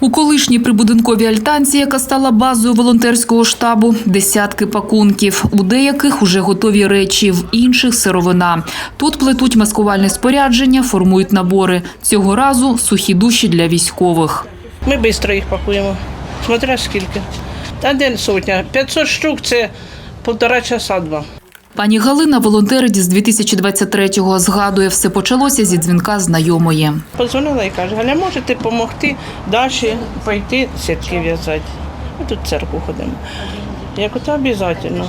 У колишній прибудинковій альтанці, яка стала базою волонтерського штабу, десятки пакунків. У деяких уже готові речі, в інших сировина. Тут плетуть маскувальне спорядження, формують набори. Цього разу сухі душі для військових. Ми швидко їх пакуємо. Смотря скільки. Та день сотня. 500 штук це півтора часа два. Пані Галина волонтерить з 2023-го. Згадує, все почалося зі дзвінка знайомої. Позвонила і каже, Галя, можете допомогти далі пойти сітки в'язати. Ми тут в церкву ходимо. Я кажу, обов'язково.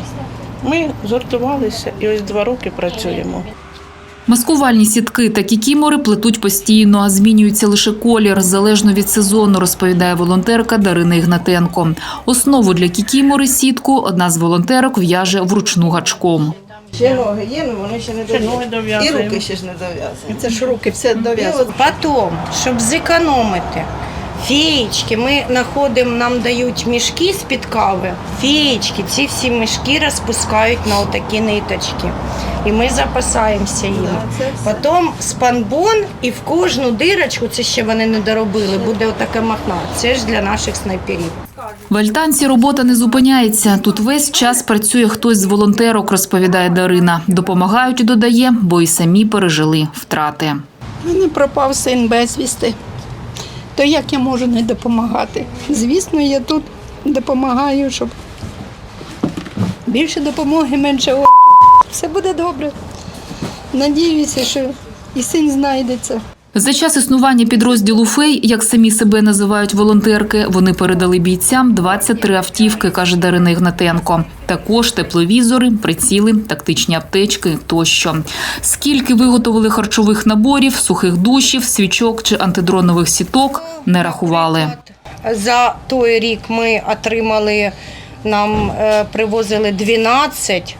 Ми згуртувалися і ось два роки працюємо. Маскувальні сітки та кікімори плетуть постійно, а змінюється лише колір, залежно від сезону, розповідає волонтерка Дарина Ігнатенко. Основу для кікімори сітку одна з волонтерок в'яже вручну гачком. Ще ноги є, але вони ще не дов'язані. І руки ще ж не дов'язані. Це ж руки все дов'язані. Потім, щоб зекономити, феєчки, ми знаходимо, нам дають мішки з-під кави. Феєчки, ці всі мішки розпускають на отакі ниточки. І ми запасаємося їм. Потім спанбон і в кожну дирочку, це ще вони не доробили, буде отаке махна. Це ж для наших снайперів. В альтанці робота не зупиняється. Тут весь час працює хтось з волонтерок, розповідає Дарина. Допомагають, додає, бо й самі пережили втрати. У мене пропав син безвісти. То як я можу не допомагати? Звісно, я тут допомагаю, щоб більше допомоги, менше орків. Все буде добре. Надіюся, що і син знайдеться. За час існування підрозділу Фей, як самі себе називають волонтерки, вони передали бійцям 23 автівки, каже Дарина Ігнатенко. Також тепловізори, приціли, тактичні аптечки тощо. Скільки виготовили харчових наборів, сухих душів, свічок чи антидронових сіток, не рахували. За той рік ми отримали, нам е, привозили 12,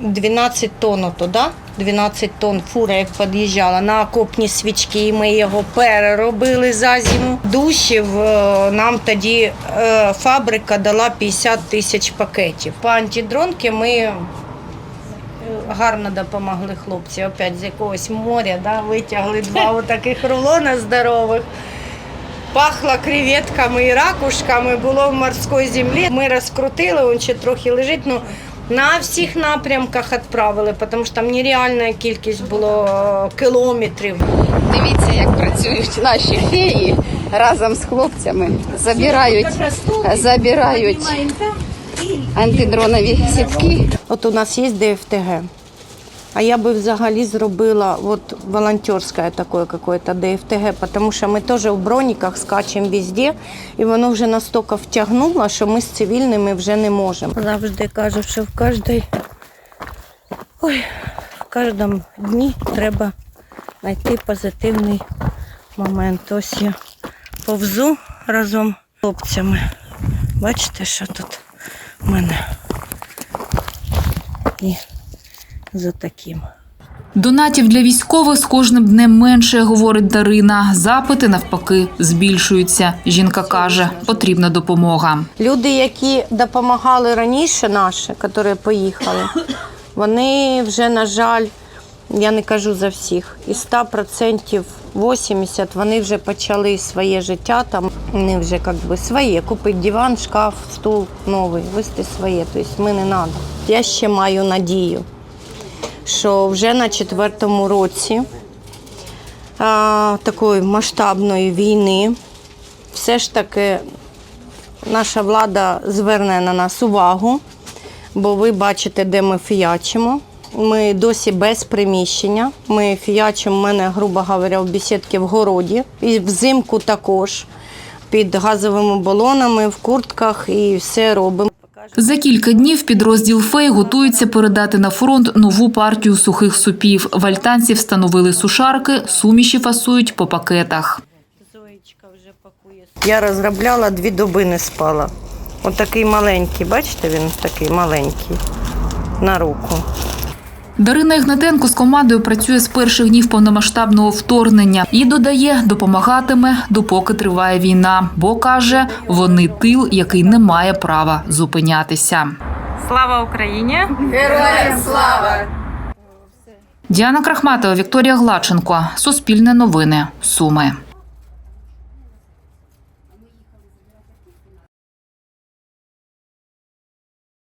12 тонн, да? 12 тонн фура, як під'їжджала на окопні свічки, і ми його переробили за зиму. Душів е, нам тоді е, фабрика дала 50 тисяч пакетів. По антидронки ми е, гарно допомогли хлопці. Опять з якогось моря да, витягли два таких рулона здорових. Пахло креветками і ракушками, було в морській землі. Ми розкрутили, він ще трохи лежить. Ну, на всіх напрямках відправили, тому що там нереальна кількість було е, кілометрів. Дивіться, як працюють наші феї разом з хлопцями. Забирають, забирають антидронові сітки. От у нас є ДФТГ. А я би взагалі зробила от волонтерське таке какое-то ДФТГ, тому що ми теж в броніках скачемо везде, і воно вже настільки втягнуло, що ми з цивільними вже не можемо. Завжди кажу, що в кожній, ой, в кожному дні треба знайти позитивний момент. Ось я повзу разом з хлопцями. Бачите, що тут в мене? І за таким. Донатів для військових з кожним днем менше, говорить Дарина. Запити навпаки збільшуються. Жінка каже, потрібна допомога. Люди, які допомагали раніше, наші, які поїхали, вони вже, на жаль, я не кажу за всіх, із 100% 80 вони вже почали своє життя, там вони вже як би своє, купити диван, шкаф, стул новий, вести своє. Тобто ми не треба. Я ще маю надію, що вже на четвертому році а, такої масштабної війни все ж таки наша влада зверне на нас увагу, бо ви бачите, де ми фіячимо. Ми досі без приміщення. Ми фіячимо в мене, грубо говоря, в бесідки в городі. І взимку також під газовими балонами, в куртках і все робимо. За кілька днів підрозділ Фей готується передати на фронт нову партію сухих супів. В альтанці встановили сушарки, суміші фасують по пакетах. Я розробляла дві доби не спала. Отакий маленький, бачите, він такий маленький на руку. Дарина Ігнатенко з командою працює з перших днів повномасштабного вторгнення і додає, допомагатиме, допоки триває війна. Бо каже, вони тил, який не має права зупинятися. Слава Україні! Героям слава! Діана Крахматова, Вікторія Глаченко. Суспільне новини. Суми.